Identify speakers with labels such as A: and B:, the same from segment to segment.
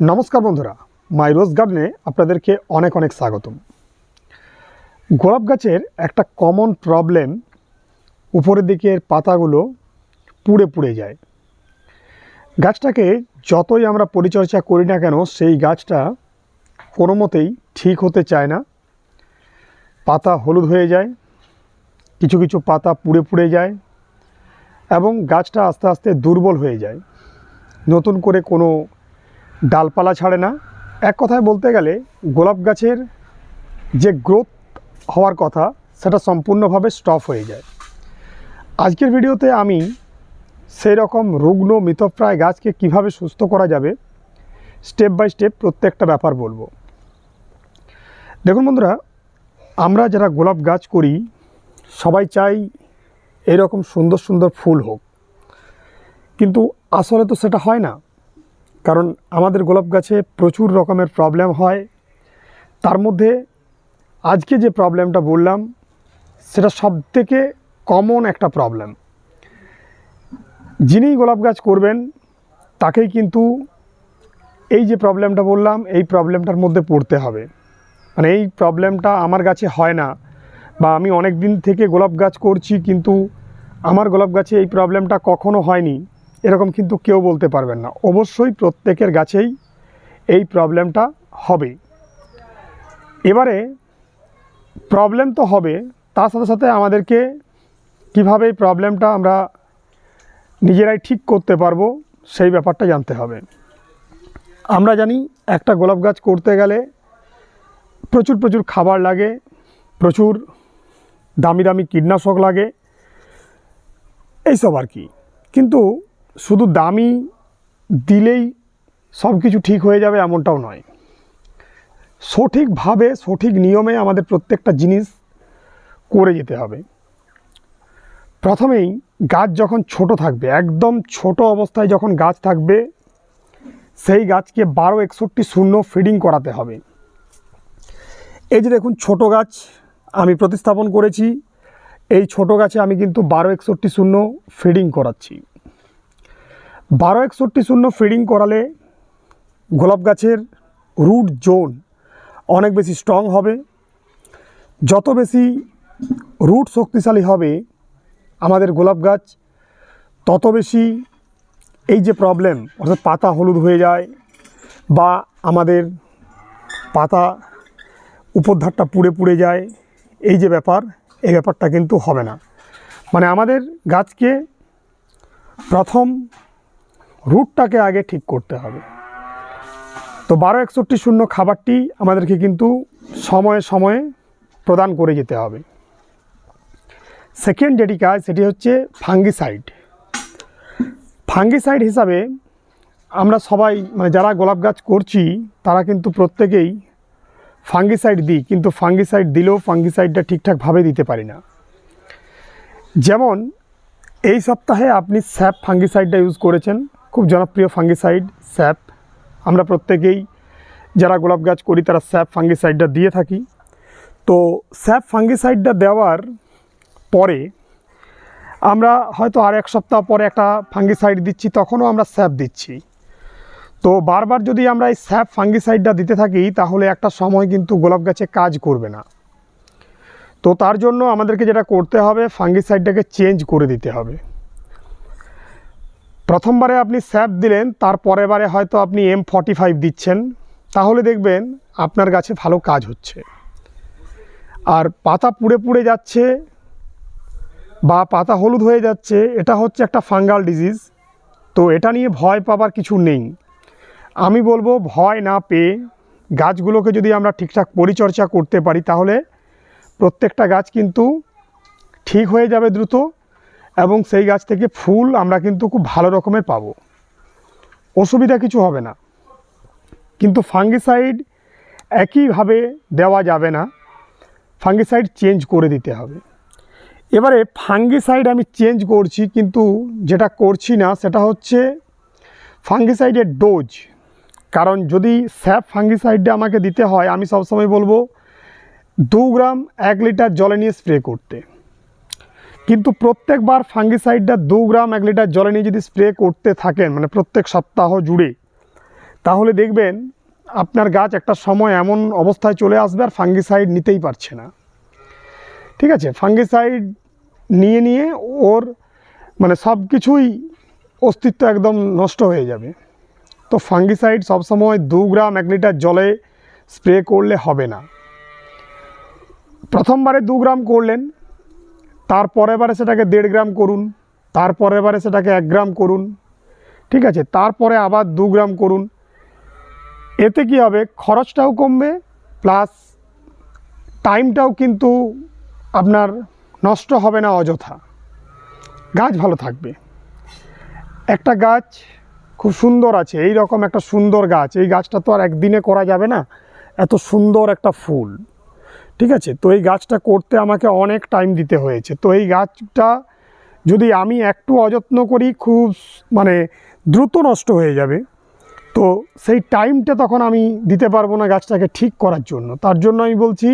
A: নমস্কার বন্ধুরা, মাই রোজ গার্ডেনে আপনাদেরকে অনেক অনেক স্বাগতম। গোলাপ গাছের একটা কমন প্রবলেম উপরের দিকের পাতাগুলো পুড়ে পুড়ে যায়। গাছটাকে যতই আমরা পরিচর্যা করি না কেন, সেই গাছটা কোনো মতেই ঠিক হতে চায় না। পাতা হলুদ হয়ে যায়, কিছু কিছু পাতা পুড়ে পুড়ে যায় এবং গাছটা আস্তে আস্তে দুর্বল হয়ে যায়। নতুন করে কোনো ডালপালা ছাড়ে না। এক কথায় বলতে গেলে গোলাপ গাছের যে গ্রোথ হওয়ার কথা, সেটা সম্পূর্ণভাবে স্টপ হয়ে যায়। আজকের ভিডিওতে আমি সেই রকম রুগ্ন মৃতপ্রায় গাছকে কীভাবে সুস্থ করা যাবে স্টেপ বাই স্টেপ প্রত্যেকটা ব্যাপার বলব। দেখুন বন্ধুরা, আমরা যারা গোলাপ গাছ করি, সবাই চাই এরকম সুন্দর সুন্দর ফুল হোক। কিন্তু আসলে তো সেটা হয় না। কারণ আমাদের গোলাপ গাছে প্রচুর রকমের প্রবলেম হয়। তার মধ্যে আজকে যে প্রবলেমটা বললাম, সেটা সব থেকে কমন একটা প্রবলেম যিনি গোলাপ গাছ করবেন, তাকেই কিন্তু এই যে প্রবলেমটা বললাম, এই প্রবলেমটার মধ্যে পড়তে হবে। মানে এই প্রবলেমটা আমার গাছে হয় না, বা আমি অনেক দিন থেকে গোলাপ গাছ করছি, কিন্তু আমার গোলাপ গাছে এই প্রবলেমটা কখনো হয়নি। এরকম কিন্তু কেউ বলতে পারবেন না। অবশ্যই প্রত্যেকের গাছেই এই প্রবলেমটা হবে এবারে প্রবলেম তো হবে, তার সাথে সাথে আমাদেরকে কীভাবে এই প্রবলেমটা আমরা নিজেরাই ঠিক করতে পারব, সেই ব্যাপারটা জানতে হবে। আমরা জানি একটা গোলাপ গাছ করতে গেলে প্রচুর প্রচুর খাবার লাগে, প্রচুর দামি দামি কীটনাশক লাগে, এইসব আর কি। কিন্তু শুধু দামি দিলেই সব কিছু ঠিক হয়ে যাবে এমনটাও নয়। সঠিকভাবে, সঠিক নিয়মে আমাদের প্রত্যেকটা জিনিস করে যেতে হবে। প্রথমেই গাছ যখন ছোট থাকবে, একদম ছোট অবস্থায় যখন গাছ থাকবে, সেই গাছকে বারো একষট্টি শূন্য ফিডিং করাতে হবে। এই যে দেখুন, ছোট গাছ আমি প্রতিস্থাপন করেছি। এই ছোট গাছে আমি কিন্তু বারো একষট্টি শূন্য ফিডিং করাচ্ছি। বারো একষট্টি শূন্য ফিডিং করালে গোলাপ গাছের রুট জোন অনেক বেশি স্ট্রং হবে। যত বেশি রুট শক্তিশালী হবে আমাদের গোলাপ গাছ, তত বেশি এই যে প্রবলেম অর্থাৎ পাতা হলুদ হয়ে যায় বা আমাদের পাতা উপরধারটা পুড়ে পুড়ে যায়, এই যে ব্যাপার, এই ব্যাপারটা কিন্তু হবে না। মানে আমাদের গাছকে প্রথম রুটটাকে আগে ঠিক করতে হবে। তো বারো একষট্টি শূন্য খাবারটি আমাদেরকে কিন্তু সময়ে সময়ে প্রদান করে যেতে হবে। সেকেন্ড যেটি কাজ, সেটি হচ্ছে ফাঙ্গিসাইড। ফাঙ্গিসাইড হিসাবে আমরা সবাই মানে যারা গোলাপ গাছ করছি, তারা কিন্তু প্রত্যেকেই ফাঙ্গিসাইড দিই, কিন্তু ফাঙ্গিসাইড দিলেও ফাঙ্গিসাইডটা ঠিকঠাকভাবে দিতে পারি না। যেমন, এই সপ্তাহে আপনি স্যাপ ফাঙ্গিসাইডটা ইউজ করেছেন খুব জনপ্রিয় ফাঙ্গিসাইড স্যাপ আমরা প্রত্যেকেই যারা গোলাপ গাছ করি, তারা স্যাপ ফাঙ্গিসাইডটা দিয়ে থাকি। তো স্যাপ ফাঙ্গিসাইডটা দেওয়ার পরে আমরা হয়তো আর এক সপ্তাহ পরে একটা ফাঙ্গিসাইড দিচ্ছি, তখনও আমরা স্যাপ দিচ্ছি। তো বারবার যদি আমরা এই স্যাপ ফাঙ্গিসাইডটা দিতে থাকি, তাহলে একটা সময় কিন্তু গোলাপ গাছে কাজ করবে না। তো তার জন্য আমাদেরকে যেটা করতে হবে ফাঙ্গিসাইডটাকে চেঞ্জ করে দিতে হবে। প্রথমবারে আপনি স্যাপ দিলেন তার পরের বারে হয়তো আপনি এম ফর্টি ফাইভ দিচ্ছেন। তাহলে দেখবেন আপনার গাছে ভালো কাজ হচ্ছে। আর পাতা পুড়ে পুড়ে যাচ্ছে বা পাতা হলুদ হয়ে যাচ্ছে, এটা হচ্ছে একটা ফাঙ্গাল ডিজিজ। তো এটা নিয়ে ভয় পাবার কিছু নেই। আমি বলব ভয় না পেয়ে গাছগুলোকে যদি আমরা ঠিকঠাক পরিচর্যা করতে পারি, তাহলে প্রত্যেকটা গাছ কিন্তু ঠিক হয়ে যাবে দ্রুত। এবং সেই গাছ থেকে ফুল আমরা কিন্তু খুব ভালো রকমের পাবো। অসুবিধা কিছু হবে না। কিন্তু ফাঙ্গিসাইড একইভাবে দেওয়া যাবে না। ফাঙ্গিসাইড চেঞ্জ করে দিতে হবে। এবারে ফাঙ্গিসাইড আমি চেঞ্জ করছি, কিন্তু যেটা করছি না, সেটা হচ্ছে ফাঙ্গিসাইডের ডোজ কারণ যদি স্যাপ ফাঙ্গিসাইডটা আমাকে দিতে হয়, আমি সবসময় বলব, দু গ্রাম এক লিটার জলে নিয়ে স্প্রে করতে। কিন্তু প্রত্যেকবার ফাঙ্গিসাইডটা দু গ্রাম এক লিটার জলে নিয়ে যদি স্প্রে করতে থাকেন মানে প্রত্যেক সপ্তাহ জুড়ে, তাহলে দেখবেন আপনার গাছ একটা সময় এমন অবস্থায় চলে আসবে আর ফাঙ্গিসাইড নিতেই পারছে না। ঠিক আছে? ফাঙ্গিসাইড নিয়ে নিয়ে ওর মানে সব কিছুই অস্তিত্ব একদম নষ্ট হয়ে যাবে। তো ফাঙ্গিসাইড সবসময় দু গ্রাম এক লিটার জলে স্প্রে করলে হবে না। প্রথমবারে দু গ্রাম করলেন তারপরে বারে সেটাকে দেড় গ্রাম করুন, তারপরে বারে সেটাকে এক গ্রাম করুন, ঠিক আছে? তারপরে আবার দু গ্রাম করুন। এতে কি হবে? খরচটাও কমবে প্লাস টাইমটাও কিন্তু আপনার নষ্ট হবে না অযথা। গাছ ভালো থাকবে। একটা গাছ খুব সুন্দর আছে এই রকম একটা সুন্দর গাছ। এই গাছটা তো আর একদিনে করা যাবে না। এত সুন্দর একটা ফুল। ঠিক আছে? তো এই গাছটা করতে আমাকে অনেক টাইম দিতে হয়েছে। তো এই গাছটা যদি আমি একটু অযত্ন করি, খুব মানে দ্রুত নষ্ট হয়ে যাবে। তো সেই টাইমটা তখন আমি দিতে পারব না গাছটাকে ঠিক করার জন্য। তার জন্য আমি বলছি,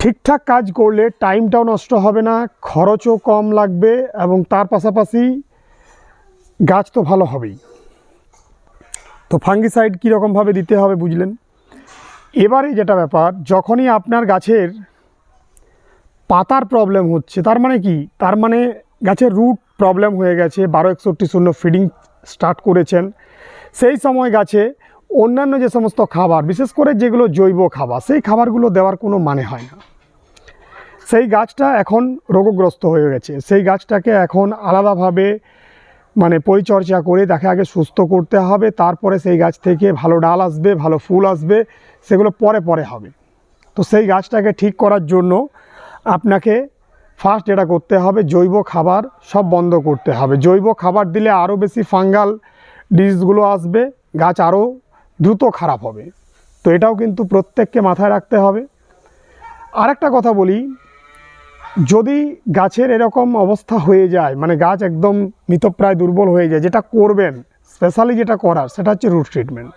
A: ঠিকঠাক কাজ করলে টাইমটাও নষ্ট হবে না, খরচও কম লাগবে এবং তার পাশাপাশি গাছ তো ভালো হবেই। তো ফাঙ্গিসাইড কীরকমভাবে দিতে হবে বুঝলেন? এবারে যেটা ব্যাপার, যখনই আপনার গাছের পাতার প্রবলেম হচ্ছে, তার মানে কি? তার মানে গাছের রুট প্রবলেম হয়ে গেছে, বারো একষট্টি শূন্য ফিডিং স্টার্ট করেছেন। সেই সময় গাছে অন্যান্য যে সমস্ত খাবার, বিশেষ করে যেগুলো জৈব খাবার, সেই খাবারগুলো দেওয়ার কোনো মানে হয় না। সেই গাছটা এখন রোগগ্রস্ত হয়ে গেছে। সেই গাছটাকে এখন আলাদাভাবে মানে পরিচর্যা করে তাকে আগে সুস্থ করতে হবে, তারপরে সেই গাছ থেকে ভালো ডাল আসবে, ভালো ফুল আসবে সেগুলো পরে পরে হবে। তো সেই গাছটাকে ঠিক করার জন্য আপনাকে ফার্স্ট যেটা করতে হবে, জৈব খাবার সব বন্ধ করতে হবে। জৈব খাবার দিলে আরও বেশি ফাঙ্গাল ডিজিজগুলো আসবে, গাছ আরও দ্রুত খারাপ হবে। তো এটাও কিন্তু প্রত্যেককে মাথায় রাখতে হবে। আরেকটা কথা বলি, যদি গাছের এরকম অবস্থা হয়ে যায় মানে গাছ একদম মৃতপ্রায় দুর্বল হয়ে যায়, যেটা করবেন স্পেশালি যেটা করার, সেটা হচ্ছে রুট ট্রিটমেন্ট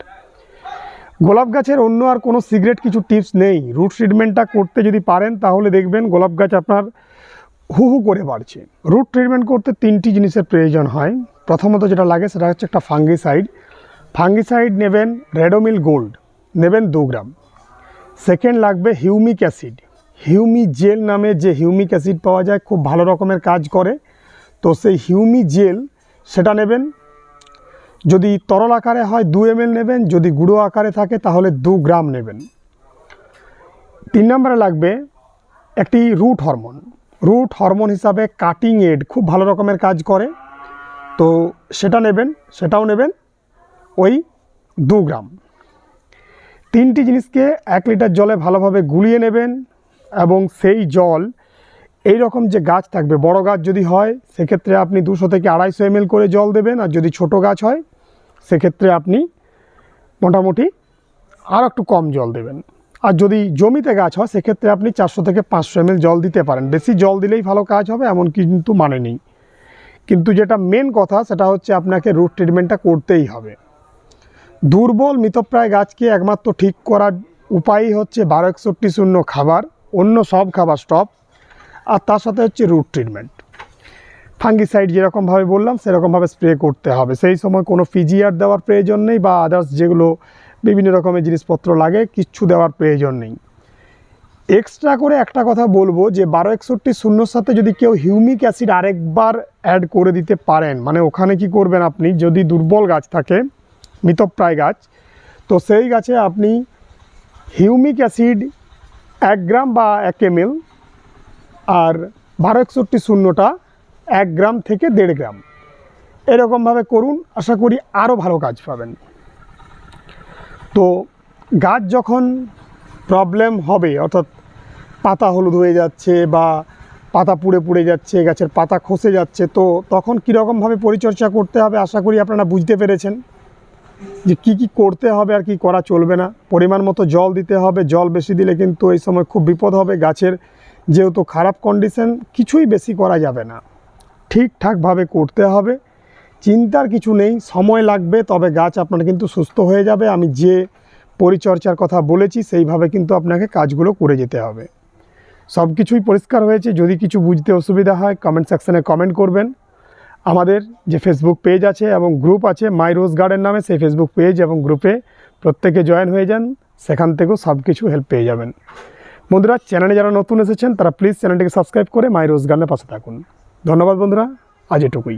A: গোলাপ গাছের অন্য আর কোনো সিগারেট কিছু টিপস নেই। রুট ট্রিটমেন্টটা করতে যদি পারেন, তাহলে দেখবেন গোলাপ গাছ আপনার হু হু করে বাড়ছে। রুট ট্রিটমেন্ট করতে তিনটি জিনিসের প্রয়োজন হয়। প্রথমত যেটা লাগে, সেটা হচ্ছে একটা ফাঙ্গিসাইড। ফাঙ্গিসাইড নেবেন রেডোমিল গোল্ড, নেবেন দু গ্রাম। সেকেন্ড লাগবে হিউমিক অ্যাসিড। হিউমি জেল নামে যে হিউমিক অ্যাসিড পাওয়া যায়, খুব ভালো রকমের কাজ করে। তো সেই হিউমি জেল, সেটা নেবেন যদি তরল আকারে হয় দু এম নেবেন, যদি গুঁড়ো আকারে থাকে তাহলে দু গ্রাম নেবেন। তিন নম্বরে লাগবে একটি রুট হরমোন। রুট হরমোন হিসাবে কাটিং এড খুব ভালো রকমের কাজ করে। তো সেটা নেবেন, সেটাও নেবেন, ওই দু গ্রাম। তিনটি জিনিসকে এক লিটার জলে ভালোভাবে গুলিয়ে নেবেন এবং সেই জল এই রকম যে গাছ থাকবে, বড় গাছ যদি হয়, সেক্ষেত্রে আপনি দুশো থেকে আড়াইশো এমএল করে জল দেবেন, আর যদি ছোট গাছ হয়, সেক্ষেত্রে আপনি মোটামুটি আর একটু কম জল দেবেন। আর যদি জমিতে গাছ হয়, সেক্ষেত্রে আপনি চারশো থেকে পাঁচশো এমএল জল দিতে পারেন। বেশি জল দিলেই ভালো কাজ হবে, এমন কিন্তু মানে নেই। কিন্তু যেটা মেন কথা, সেটা হচ্ছে আপনাকে রুট ট্রিটমেন্টটা করতেই হবে। দুর্বল মৃতপ্রায় গাছকে একমাত্র ঠিক করার উপায়ই হচ্ছে বারো একষট্টি শূন্য খাবার, অন্য সব খাবার স্টপ আর তার সাথে হচ্ছে রুট ট্রিটমেন্ট ফাঙ্গিসাইড যেরকমভাবে বললাম, সেরকমভাবে স্প্রে করতে হবে। সেই সময় কোনো ফিজিয়ার দেওয়ার প্রয়োজন নেই বা আদার্স যেগুলো বিভিন্ন রকমের জিনিসপত্র লাগে, কিচ্ছু দেওয়ার প্রয়োজন নেই। এক্সট্রা করে একটা কথা বলব যে, বারো একষট্টি শূন্যর সাথে যদি কেউ হিউমিক অ্যাসিড আরেকবার অ্যাড করে দিতে পারেন মানে ওখানে কি করবেন আপনি? যদি দুর্বল গাছ থাকে, মৃতপ্রায় গাছ, তো সেই গাছে আপনি হিউমিক অ্যাসিড এক গ্রাম বা এক এমএল আর বারো একষট্টি শূন্যটা এক গ্রাম থেকে দেড় গ্রাম। এরকমভাবে করুন, আশা করি আরও ভালো কাজ পাবেন। তো গাছ যখন প্রবলেম হবে, অর্থাৎ পাতা হলুদ হয়ে যাচ্ছে বা পাতা পুড়ে পুড়ে যাচ্ছে, গাছের পাতা খসে যাচ্ছে, তো তখন কীরকমভাবে পরিচর্যা করতে হবে, আশা করি আপনারা বুঝতে পেরেছেন। যে কি কি করতে হবে আর কি করা চলবে না। পরিমাণ মতো জল দিতে হবে, জল বেশি দিলে কিন্তু এই সময় খুব বিপদ হবে গাছের। যেহেতু খারাপ কন্ডিশন কিছুই বেশি করা যাবে না। ঠিকঠাকভাবে করতে হবে। চিন্তার কিছু নেই, সময় লাগবে, তবে গাছ আপনার কিন্তু সুস্থ হয়ে যাবে। আমি যে পরিচর্যার কথা বলেছি, সেইভাবে কিন্তু আপনাকে কাজগুলো করে যেতে হবে। সব কিছুই পরিষ্কার হয়েছে। যদি কিছু বুঝতে অসুবিধা হয় কমেন্ট সেকশানে কমেন্ট করবেন। আমাদের যে ফেসবুক পেজ আছে এবং গ্রুপ আছে মাই রোজ গার্ডেন নামে, সেই ফেসবুক পেজ এবং গ্রুপে প্রত্যেকে জয়েন হয়ে যান। সেখান থেকেও সব কিছু হেল্প পেয়ে যাবেন। বন্ধুরা চ্যানেলে যারা নতুন এসেছেন, তারা প্লিজ চ্যানেলটিকে সাবস্ক্রাইব করে মাই রোজগারের পাশে থাকুন। ধন্যবাদ বন্ধুরা, আজ এটুকুই।